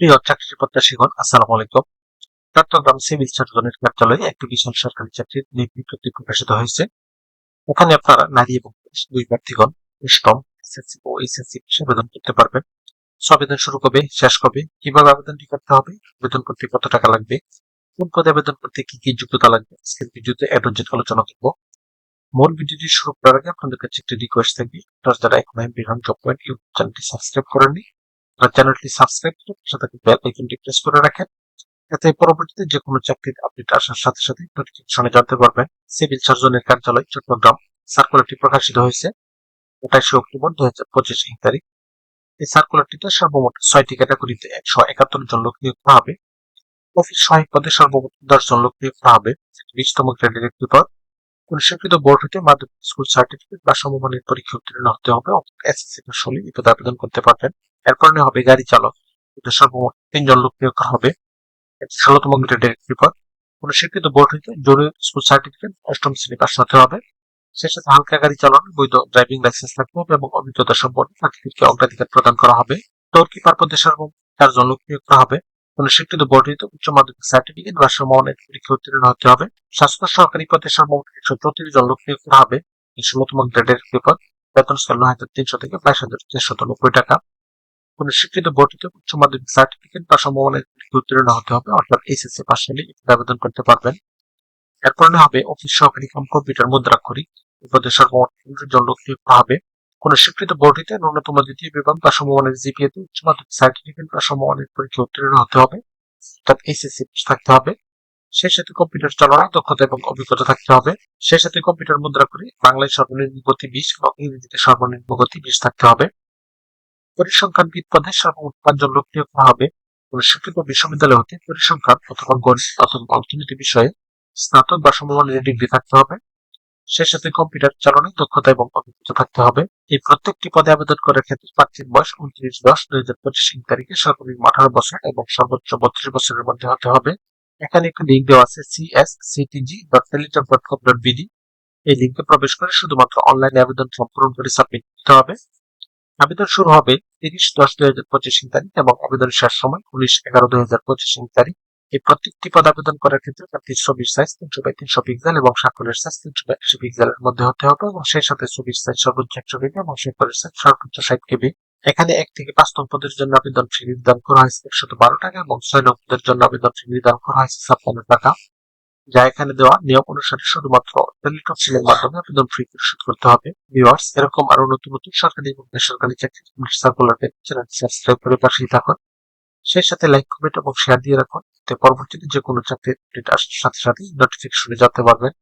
প্রিয় চাকরি প্রত্যাশীগণ, আসসালামু আলাইকুম। চট্টগ্রাম সিভিল সার্জনের কার্যালয়ে একটি বিশাল সরকারি চাকরির নিয়োগ বিজ্ঞপ্তি প্রকাশিত হয়েছে। ওখানে আপনারা নারী এবং দুই প্রার্থীগণ অষ্টম এসএসসি ও এইচএসসি আবেদন করতে পারবেন। আবেদন শুরু কবে, শেষ কবে, কীভাবে আবেদনটি করতে হবে, আবেদন করতে কত টাকা লাগবে, কোন পদে আবেদন করতে কি কি যোগ্যতা লাগবে, আজকের ভিডিওতে এ আলোচনা করব। মূল ভিডিওটি শুরু করার আগে আপনাদের কাছে একটি রিকোয়েস্ট থাকবে। যারা এখন বিহান জব পয়েন্ট ইউটিউব চ্যানেলটি সাবস্ক্রাইব করেননি তারা চ্যানেলটি সাবস্ক্রাইব করে সাথে বেল আইকনটি প্রেস করে রাখেন। এতে পরবর্তীতে যে কোনো চাকরির আপডেট আসার সাথে সাথে নোটিফিকেশনে জানতে পারবেন। সিভিল সার্জনের কার্যালয়, চট্টগ্রাম। সার্কুলারটি প্রকাশিত হয়েছে আঠাশে অক্টোবর দু হাজার পঁচিশ তারিখ। এই সার্কুলারটিতে সর্বমোট ছয়টি ক্যাটাগরিতে একশো একাত্তর জন লোক নিয়োগ করা হবে। অফিস সহায়ক পদে সর্বমোট দশ জন লোক নিয়োগ করা হবে বিশতম গ্রেডের একটি পদ স্বীকৃত বোর্ড হতে মাধ্যমিক স্কুল সার্টিফিকেট বা সমমানের পরীক্ষা উত্তীর্ণ হতে হবে এসএসসি পাস হলে এই পদে আবেদন করতে পারবেন। এরপর হবে গাড়ি চালক। এটা সর্বমোট তিনজন লোক নিয়োগ করা হবে। ষোলতম গ্রেডের একটি পদ কোন স্বীকৃত বোর্ড হইতে জরুরি স্কুল সার্টিফিকেট অষ্টম শ্রেণি পাস হতে হবে। সে সাথে হালকা গাড়ি চালানোর বৈধ ড্রাইভিং লাইসেন্স থাকতে হবে এবং অভিজ্ঞতা সম্পন্ন প্রার্থীদেরকে অগ্রাধিকার প্রদান করা হবে। তোর কিপার পদে সর্বমোট চারজন লোক নিয়োগ করা হবে? কোন স্বীকৃত বোর্ড হইতে উচ্চ মাধ্যমিক সার্টিফিকেট বা সমমানের পরীক্ষা উত্তীর্ণ হতে হবে। স্বাস্থ্য সহকারী পদে সর্বমোট একশো চৌত্রিশ জন লোক নিয়োগ করা হবে। ষোলতম গ্রেডের পদ বেতন স্কেল নয় হাজার তিনশো থেকে বাইশ হাজার চারশত নব্বই টাকা। কোন শিক্ষিত বোর্ডিতে উচ্চ মাধ্যমিক সার্টিফিকেট বা সমমানের উত্তীর্ণ হতে হবে, অর্থাৎ এইচএসসি পাস হলে আবেদন করতে পারবেন। এরপর হবে অফিস সহকারী কম কম্পিউটার মুদ্রাক্ষরিক পদে সর্বমোট জন লোক নিয়োগ হবে। কোন স্বীকৃত বোর্ডিতে ন্যূনতম দ্বিতীয় বিভাগ বা সমমানের জিপিএতে উচ্চ মাধ্যমিক সার্টিফিকেট বা সমমানের পরীক্ষা উত্তীর্ণ হতে হবে, অর্থাৎ এইচএসসি পাস থাকতে হবে। সেই সাথে কম্পিউটার চালানোর দক্ষতা এবং অভিজ্ঞতা থাকতে হবে। সেই সাথে কম্পিউটার মুদ্রা করে বাংলায় সর্বনিম্ন গতি বিশ এবং ইংরেজিতে সর্বনিম্ন গতি বিশ থাকতে হবে। পরিসংখ্যানবিদ পদে সর্বমোট পাঁচজন লোক নিয়োগ করা হবে। কোন স্বীকৃত বিশ্ববিদ্যালয় হতে পরিসংখ্যান অথবা গণিত অথবা অর্থনীতি বিষয়ে স্নাতক বা সমমানের ডিগ্রি থাকতে হবে। সেই সাথে কম্পিউটার চালানোর দক্ষতা এবং অভিজ্ঞতা থাকতে হবে। এই প্রত্যেকটি পদে আবেদন করার ক্ষেত্রে প্রার্থীর বয়স উনত্রিশ, দশ, দুই হাজার পঁচিশ তারিখে সর্বনিম্ন আঠারো বছর এবং সর্বোচ্চ বত্রিশ বছরের মধ্যে হতে হবে। এখানে একটি লিঙ্ক দেওয়া আছে CS CTG dot Teletalk dot com dot BD এই লিঙ্কে প্রবেশ করে শুধুমাত্র অনলাইনে আবেদন সম্পূর্ণ করে সাবমিট করতে হবে। আবেদন শুরু হবে তিরিশ দশ দুই হাজার পঁচিশ তারিখ এবং আবেদন শেষ সময় উনিশ এগারো দুই হাজার পঁচিশ তারিখ। এই প্রত্যেকটি পদ আবেদন করার ক্ষেত্রে প্রার্থীর ছবির সাইজ তিনশো বাই তিনশো পিক্সেল এবং স্বাক্ষরের সাইজ তিনশো বাই একশো পিক্সেলের মধ্যে হতে হবে এবং সেই সাথে ছবির সাইজ সর্বোচ্চ একশো কেবি এবং স্বাক্ষরের সাইজ সর্বোচ্চ ষাট কেবি এখানে এক থেকে পাঁচ নং পদের জন্য আবেদন ফি নির্ধারণ করা হয়েছে একশত বারো টাকা এবং ছয় নং পদের জন্য আবেদন ফি নির্ধারণ করা হয়েছে ছাপ্পান্ন টাকা। যা এখানে দেওয়া নিয়ম অনুসারে শুধুমাত্র টেলিটক সিলের মাধ্যমে আবেদন ফি পরিশোধ করতে হবে। ভিউয়ার্স এরকম আরও নতুন নতুন সরকারি এবং বেসরকারি চাকরির সার্কুলার চ্যানেল সাবস্ক্রাইব করে পাশেই থাকুন। সেই সাথে লাইক কমেন্ট এবং শেয়ার দিয়ে রাখুন। এতে পরবর্তীতে যে কোনো চাকরির আপডেট আসার সাথে সাথে নোটিফিকেশনে জানতে পারবেন।